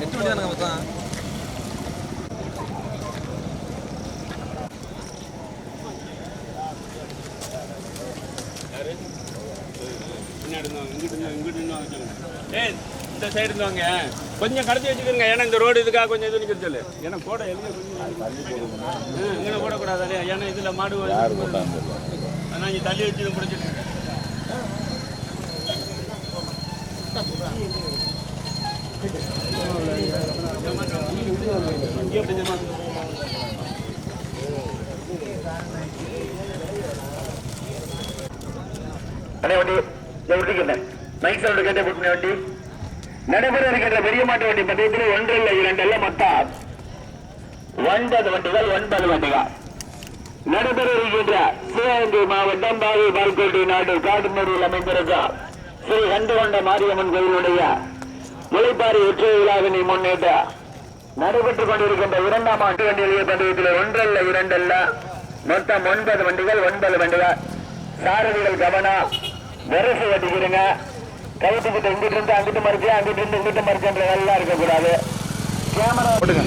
எட்டு மணி தானே மொத்தம். பின்னாடி இருந்தவங்க, இங்கிட்டு இந்த சைடு இருந்தவங்க கொஞ்சம் கடத்தி வச்சுக்கோங்க ஏன்னா இந்த ரோடு இதுக்காக கொஞ்சம் இது நிற்க சொல்லு ஏன்னா போட எழுத கொஞ்சம் இங்கே போடக்கூடாது ஏன்னா இதில் மாடு வந்து- அதனால இங்கே தள்ளி வச்சு பிடிச்சிட்டு அடே வண்டி இதை மைக் சவுண்ட் கேட்ட விட்டு வண்டி. நடைபெற இருக்கின்ற பெரிய மாட்டு வண்டி பந்தயத்தில் ஒன்று இல்லை இரண்டு அல்ல மொத்தம். ஒன்பது வண்டிகள் ஒன்பது வண்டிகள். நடைபெற இருக்கின்ற சிவகங்கை மாவட்டம் பாவை பால்கோட்டை நாடு காட்டுமேரியில் அமைந்திருக்கும் ஸ்ரீ கண்டுகொண்ட மாரியம்மன் கோயிலுடைய முளைப்பாரி வெற்றி விழாவினை முன்னேற்ற நடைபெற்றுக் கொண்டிருக்கின்ற இரண்டாம் ஆண்டு வண்டிகள் பந்தயத்தில் ஒன்றல்ல இரண்டல்ல. மொத்தம் ஒன்பது வண்டிகள் ஒன்பது வண்டிகள். சாரதிகள் கவனம் வெரசு கட்டிக்கிறங்க கவுத்துக்கிட்ட இங்கிட்டு இருந்து அங்கிட்டு மறுச்சு அங்கிட்டு இருந்து இங்கிட்டு மறுச்சுன்ற எல்லாம் இருக்கக்கூடாது. கேமரா போட்டுங்க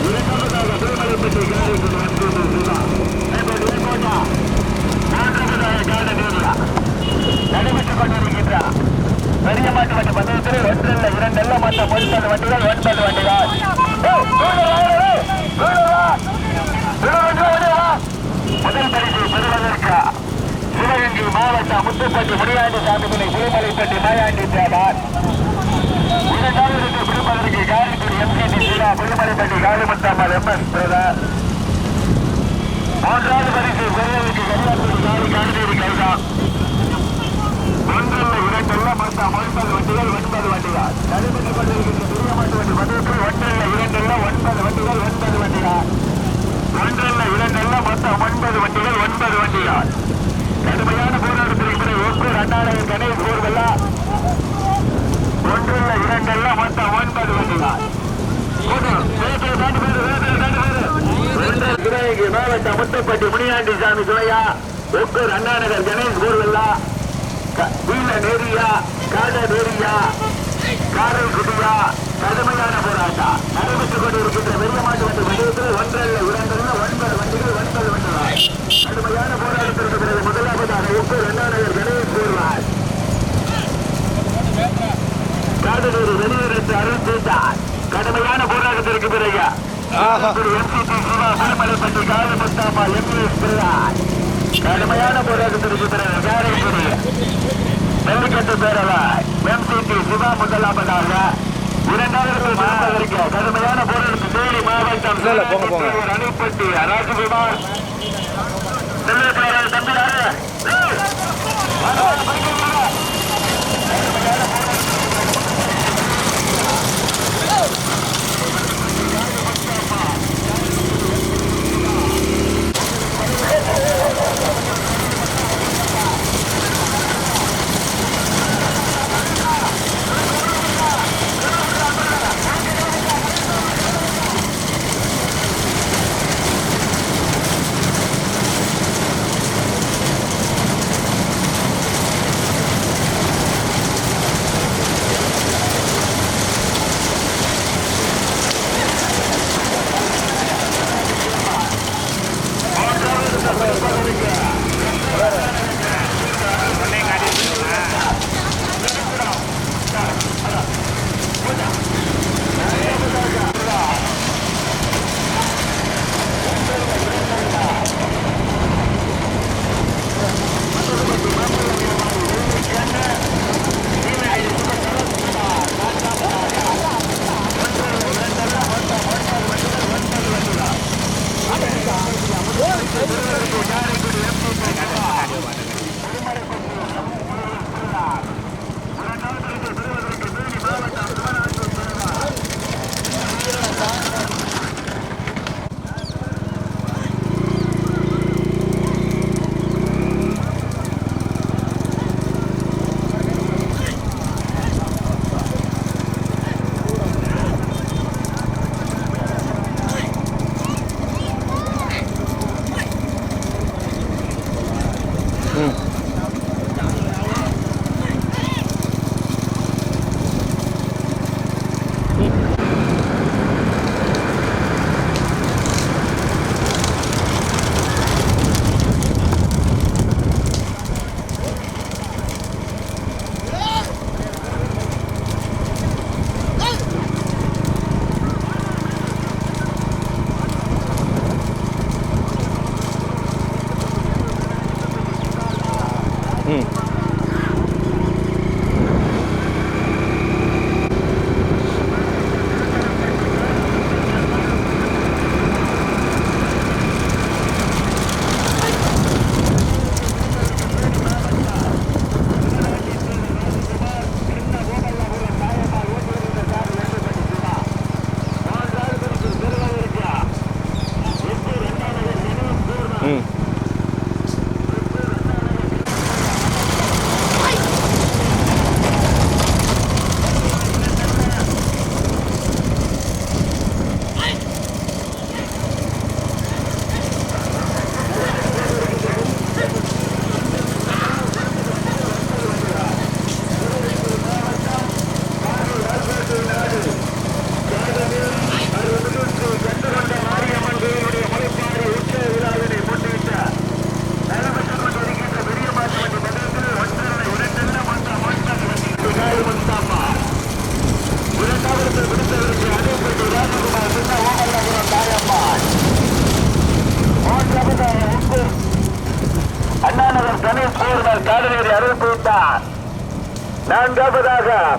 இரண்டாவதாக திருமலைப்பட்டி காரைக்குடி அன்பு சிவா மேம்பட்டு மேம்போட்டா மூன்றாவதாக காட நேரியா நடைபெற்றுக் கொண்டிருக்கின்ற பெரிய மாட்டு வண்டி பந்தயத்தில் ஒன்று இல்லை இரண்டு இல்லை மொத்தம் ஒன்பது வண்டிகள் ஒன்பது வண்டிகள் ஏய், கீழே வா, ஏய், கீழே வா. கீழே வந்து ஓடி வா. முதல் பரிசு பெறுவதற்கு சிவகங்கை மாவட்டம் முத்துப்பட்டி முனியாண்டி சாமிமலை புலிமலைப்பட்டி மாயாண்டி தேவர் இரண்டாவது குடும்பத்திற்கு காரைக்குடி எம்சிடி சீரா புலிமலைப்பட்டி காளிமுத்தம்மாள் எம்எஸ் பிரதர் மூன்றாவது பரிசு பெறுவதற்கு கன்னியாகுமரி காரி காணிதேவி கைதா ஒன்றல்ல இரண்டல்ல மொத்தம் ஒன்பது ஒன்பது வண்டிகள் நடைபெற்றுக் கொண்டிருக்கின்ற பெரிய மாட்டு வண்டி பந்தயத்தில் ஒன்றல்ல இரண்டல்ல ஒன்பது வண்டிகள் ஒன்பது வண்டிகள் ஒன்றல்ல இரண்டல்ல மொத்தம் ஒன்பது வண்டிகள் ஒன்பது வண்டிகள் கடுமையான போராட்டத்திற்கு பிறகு ஒவ்வொரு அண்ணாநகர் கணேஷ் போர்வெல்லா ஒன்றல்ல இரண்டல்ல மொத்தம் ஒன்பது வண்டிகள் சிவகங்கை முத்தப்பட்டி முனியாண்டி சாமி துணையா ஒக்கூர் அண்ணாநகர் கணேஷ் போர்வெல்லா வீல நேரியா காட நேரியா காரல் குடியா கடுமையான போராட்டம். நடைபெற்றுக் கொண்டிருக்கின்ற பெரிய மாட்டு வண்டி வடிவத்தில் ஒன்றல்ல இரண்டல்ல ஒன்பது வண்டிகள் ஒன்பது வண்டிகள். கடுமையான போராட்டத்திற்கு பிறகு முதலாவதாக ஒக்கூர் அண்ணாநகர் கணேஷ் போர்வார் காடுநீர் வெளியேறத்து அறிவித்தார் கடுமையான போராட்டத்திற்கு பிறகு MCT சிவா திருமலைப்பட்டி கால முத்தாமா எம்எஸ் பிள்ளார் கடுமையான போராட்டத்திற்கு பிறகு காரைக்குடி நெல்லிக்கட்டு பேரவாய் எம்சிடி சிவா முதலாவதாக இரண்டாவது மாவட்டத்திற்கு கடுமையான போராட்டத்தில் தேனி மாவட்டம். அணைப்பட்டி ராஜகுமார் நெல்லிக்காரர்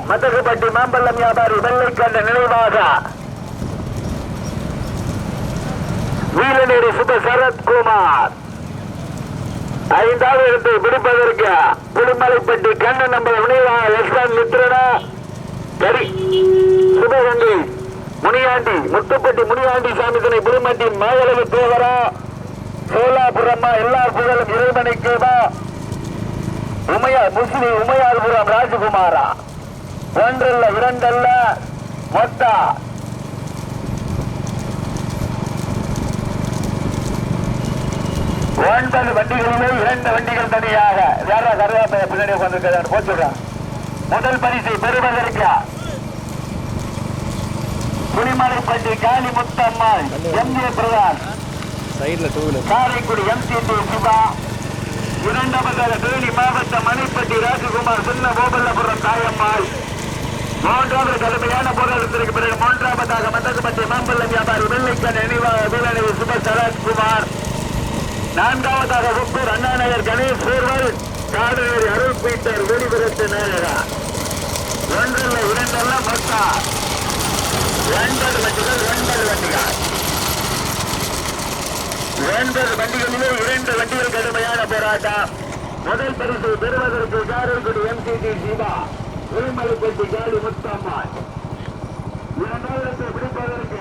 மதகுபட்டி மாம்பழம் வியாபாரி வெள்ளைக்கண்ட நினைவாக. வீரநேரி சுப சரத்குமார் ஐந்தாவது இடத்தை பிடிப்பதற்கு புலிமலைப்பட்டி கண்ணன் நம்பர் நினைவாக லட்சுமண் மித்ரனா. சரி சுபகங்கை முனியாண்டி முத்துப்பட்டி முனியாண்டி சாமி துணை புலிமட்டி மேகலவி தேவரா. சோலாபுரம்மா எல்லா புகழும் இறைவனுக்குமா உமையா முஸ்லி உமையார்புரம் ராஜகுமாரா. ஒன்றல்ல இரண்டல்ல மொத்தா. ஒன்பது வண்டிகளிலே இரண்டு வண்டிகள் தனியாக. யாரா கருவாப்பைய பின்னாடி உட்காந்துருக்காரு போச்சுடுறான் முதல் பரிசை பெறுவதற்கு குடிமலைப்பட்டி காளி முத்தம்மாள் எம் ஜே பிரதான். சைடில் two wheeler Karaikudi M C D Siva. இரண்டாவதாக தேனி மாவட்டம் மணிப்பட்டி ராஜகுமார் சின்ன கோபல்லபுரம் தாயம்மாள். மூன்றாவது கடுமையான போராட்டத்திற்கு பிறகு மூன்றாவதாக மந்தகப்பட்டி மாம்பள்ளம் வியாபாரி வெள்ளைக்கன் நினைவாக வீரனை சுப சரத்குமார். நான்காவதாக உப்பூர் அண்ணாநகர் கணேஷ் சூர்வல் காடுநேரி அருள் பீட்டர் வெளிபுரத்து நேரா ஒன்றல்ல இரண்டல்ல மொத்தம் ஒன்பது வண்டிகள் ஒன்பது வண்டிகள். ஒன்பது வண்டிகளிலே இரண்டு வண்டிகள் கடுமையான போராட்டம். முதல் பரிசு பெறுவதற்கு காரைக்குடி எம்சிடி சிவா. உரிமலைப்பட்டி காலி முத்தம்மாள். இரண்டாயிரத்தை பிடிப்பதற்கு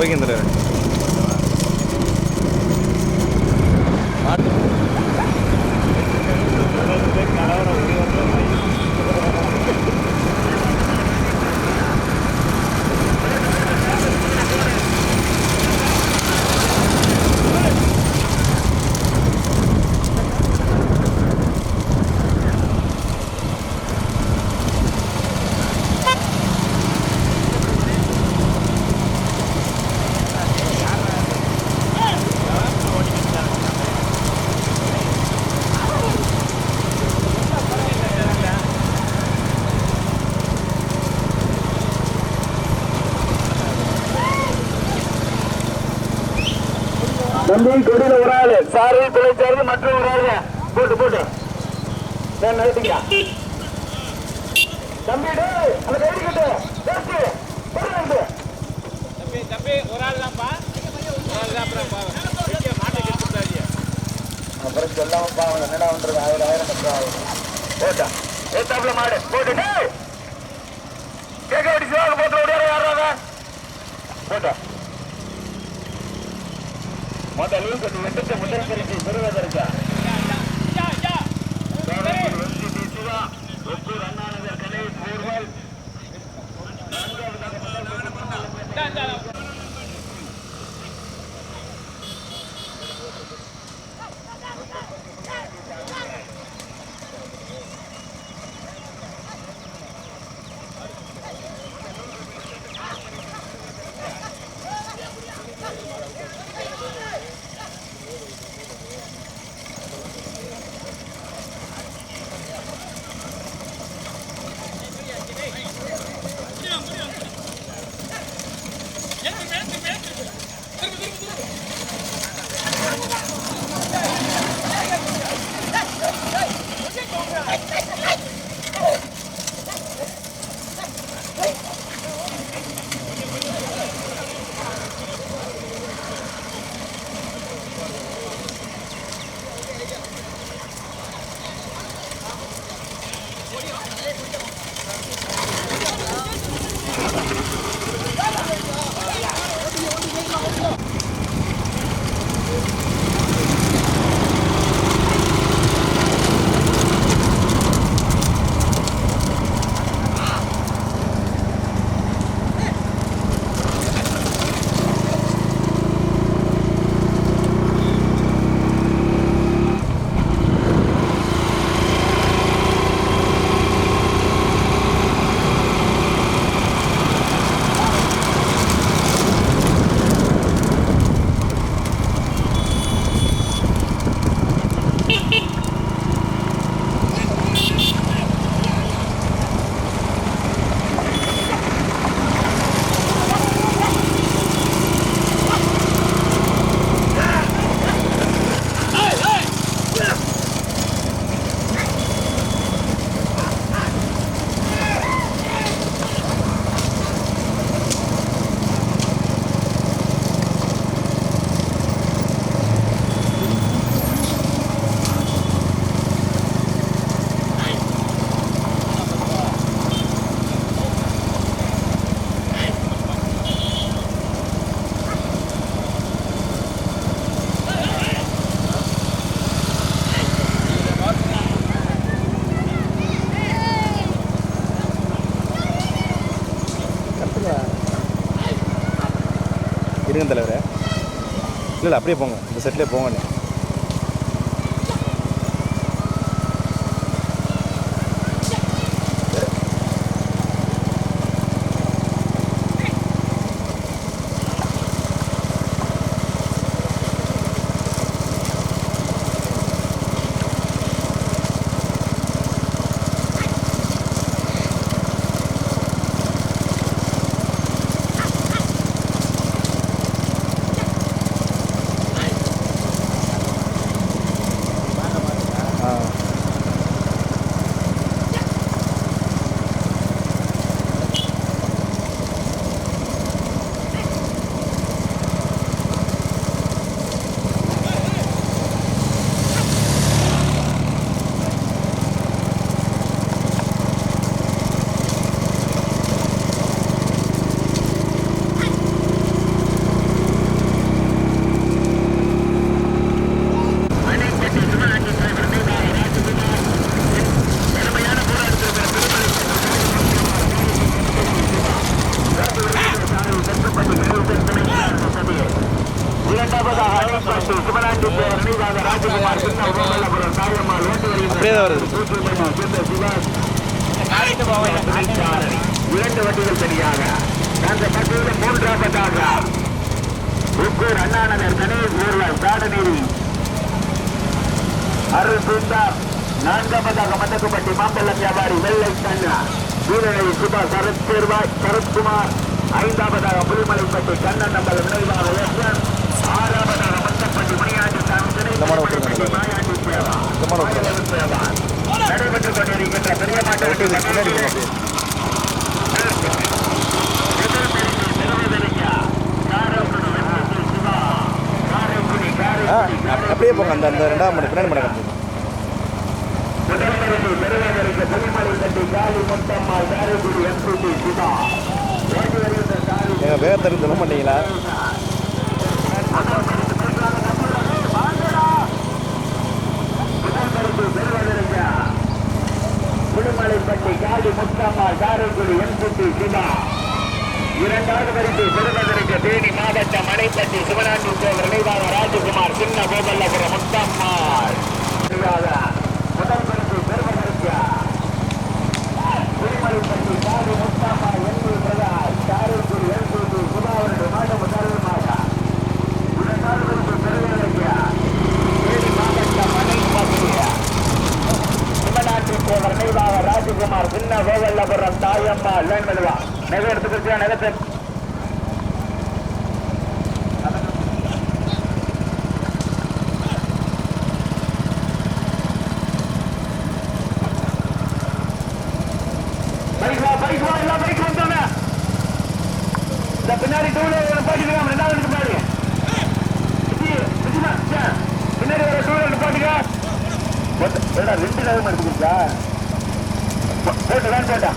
വൈകുന്നേരം தம்பி கொடியில ஒரு ஆளு. சாரி துளைச்சாரு மற்ற ஒரு ஆளு போட்டு போட்டு. நான் நிறுத்திக்கிறேன். தம்பி அந்த கைடி கட்டு. தம்பி. தம்பி ஒரு ஆள் தான்ப்பா. அப்புறம் சொல்லாம பாவம் என்னடா பண்றது? ஆயிரம் ஆயிரம் கட்டுறா போட்டா. ஏத்தாப்புல மாடு. போட்டு டேய். கேட்க சிவாக போட்டு ஓடியார யாராங்க போட்டா. முதல் அளவுக்கு வெட்டுக்கு முதல் பரிசு பெறுவதற்கு? இல்லை அப்படியே போங்க இந்த செட்லேயே போங்க நீ ஆ இரண்டாவதாக அணைப்பட்டு சிவனாண்டி தேவர் நினைவாக ராஜகுமார் சின்ன கோமல்லபுரம் தாயம்மாள் ஓட்டு அப்படியே தான் வருது இரண்டு வண்டிகள் சரியாக அந்த பட்டியலில் மூன்றாவதாக உக்கூர் அண்ணாநகர் கணேஷ் ஊர்வல் காடநேரி அருள் சுந்தர் நான்காவதாக மந்தக்குப்பட்டி மாம்பழம் வியாபாரி வெள்ளை கண்ணா வீரநகரி சுபா சரத் சேர்வாய் சரத்குமார் ஐந்தாவதாக புலிமலைப்பட்டி கண்ணன் நம்பல் நினைவாக எஸ்என் ஆறாவதாக மந்தப்பட்டி மணியாண்டி சாமி இந்த மாடு விட்டுருங்க. மாயாண்டி சேவா இந்த மாடு விட்டுருங்க. சேவா நடைபெற்றுக் கொண்டிருக்கின்ற பெரிய மாட்டு பின்னாடி போங்க அப்படியே. போங்க. அந்த அந்த ரெண்டாம் மணி பின்னாடி மாடு காட்டுங்க முதல்வருக்கு பண்ணீங்களா புலிமலை கட்டி காலி காரைக்குடி எம்பி சிவா ஓட்டி வருகின்ற காலி எங்கள் பேர் தெரிஞ்சு சொல்ல மாட்டீங்களா முதல்வருக்கு பெருவதற்கு புலிமலைப்பட்டி காலி முத்தம்மாள் காரைக்குடி எம்பி சிவா இரண்டாவது வரிசை பெறுவதற்கு தேனி மாவட்டம் மலைப்பட்டி சிவனாண்டி தேவர் நினைவாக ராஜகுமார் சின்ன கோபல்லபுரம் முத்தம்மாள் நினைவாக முதல் பரிசு பெறுவதற்கு திருமலைப்பட்டி காடு முத்தாமா எண்ணி பிரகாஷ் காரைக்குடி எல்பி சுதாவருடைய மாட முதல் மாட இரண்டாவது பரிசு பெறுவதற்கு தேனி மாவட்டம் மலைப்பட்டி சிவனாண்டி தேவர் நினைவாக ராஜகுமார் சின்ன கோவல்லபுரம் தாயம்மா லேன் மெதுவா நகை எடுத்துக்கிட்டு நகத்தை பைக் வா பைக் வா எல்லாம் பைக் வந்தாங்க இந்த பின்னாடி டூ வீலர் பாட்டிக்கலாம் ரெண்டாவது பின்னாடி பின்னாடி வர டூ வீலர் பாட்டிக்க. ரெண்டு நேரம் எடுத்துக்கிட்டா போட்டு வேன் போட்டா.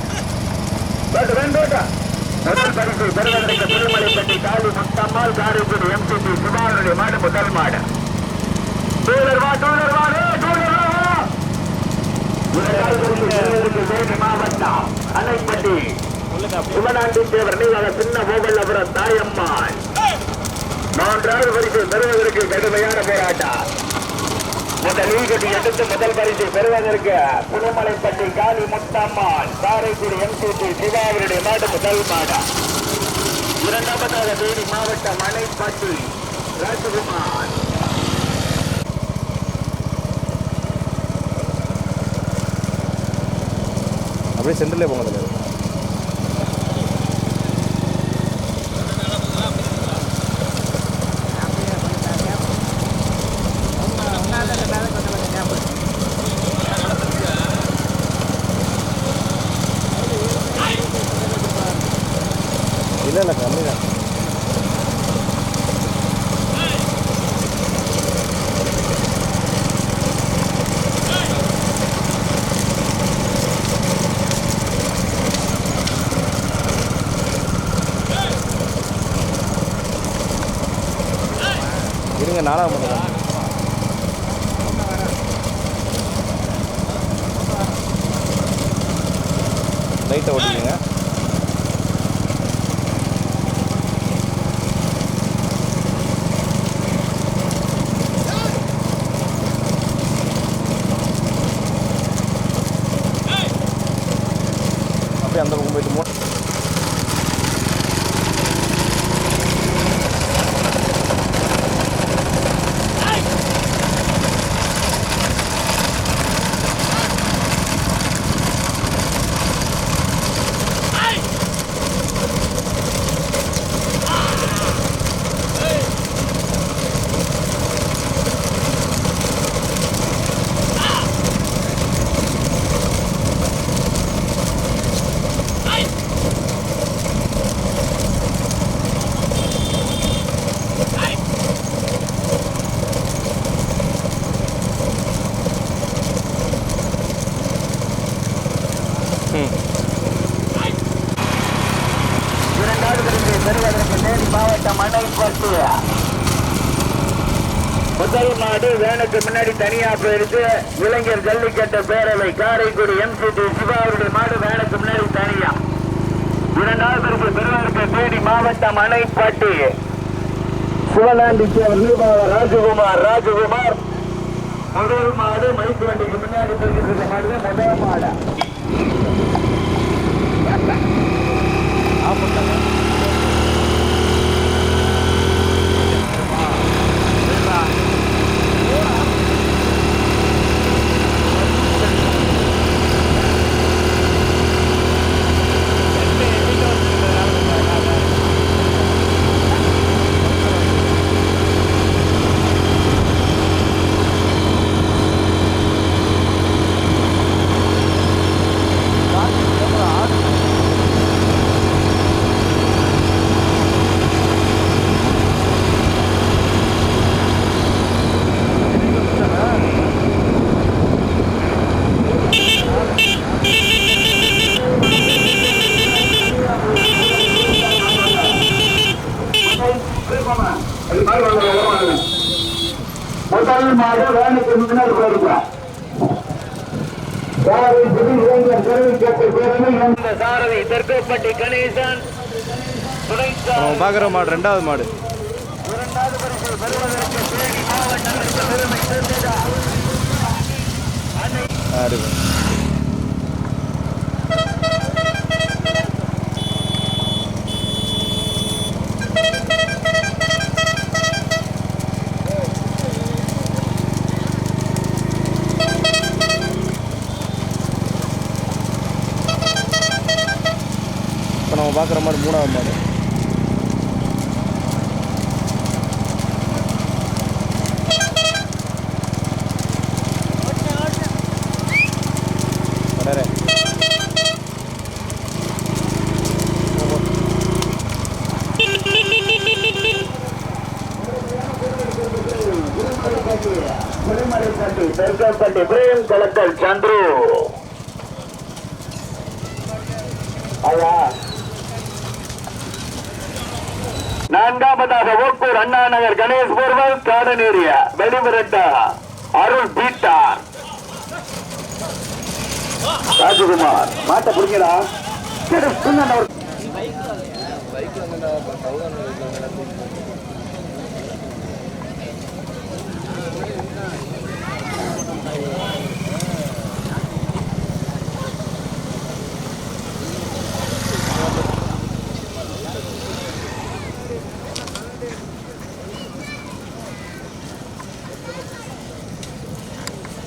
போட்டு வேன் போட்டா. முதல் பரிசு பெறுவதற்கு திருமலைப்பட்டி காலி முத்தம்மாள் காரைக்குடி எம்சிபி சுபாவனுடைய மாடு முதல் மாடு. டூலர் வா டூலர் வா டூலர் வா மாவட்டம் சிவனாண்டி தேவர் நினைவாக சின்ன கோபல்லபுரம் தாயம்மாள். மூன்றாவது பரிசு பெறுவதற்கு கடுமையான போராட்டம். முதல் ஈகட்டி எடுத்து முதல் பரிசு பெறுவதற்கு புதுமலைப்பட்டி காளி முத்தம்மாள் காரைக்குடி எம்சிபி சிவாவினுடைய மாடு முதல் மாடு இரண்டாவதாக தேனி மாவட்டம் அணைப்பட்டி ராஜகுமார். அப்படியே சென்டர்லேயே போங்க தலைவர் இல்லை இல்லை கம்மி தான் இருங்க நாலாவது மணி லைட்டை ஓட்டிக்கங்க அப்படியே அந்த பக்கம் போயிட்டு மோ இரண்டாவது பரிசை பெறுவதற்கு தேனி மாவட்டம் அணைப்பட்டு முதல் மாடு வேனுக்கு முன்னாடி தனியா போயிருக்கு. இளைஞர் ஜல்லிக்கட்டு பேரவை காரைக்குடி எம்சிடி சிவா அவருடைய மாடு வேலைக்கு முன்னாடி தனியா. இரண்டாவது பரிசு பெறுவதற்கு தேனி மாவட்டம் அணைப்பட்டி. சிவலாண்டி நிர்வாக ராஜகுமார் ராஜகுமார். முதல் மாடு மைக்கு வண்டிக்கு முன்னாடி போய்கிட்டு இருக்க மாடு முதல் மாடு. ஆமாம் பாகர பார்க்குற மாடு ரெண்டாவது மாடு. இப்போ நம்ம பார்க்குற மாடு மூணாவது மாடு. கலக்கல் சந்துரு நான்காவதாக ஓக்கூர் அண்ணா நகர் கணேஷ் போர்வல் garden area Arul beta. Rajakumar மாட்ட ஒரு-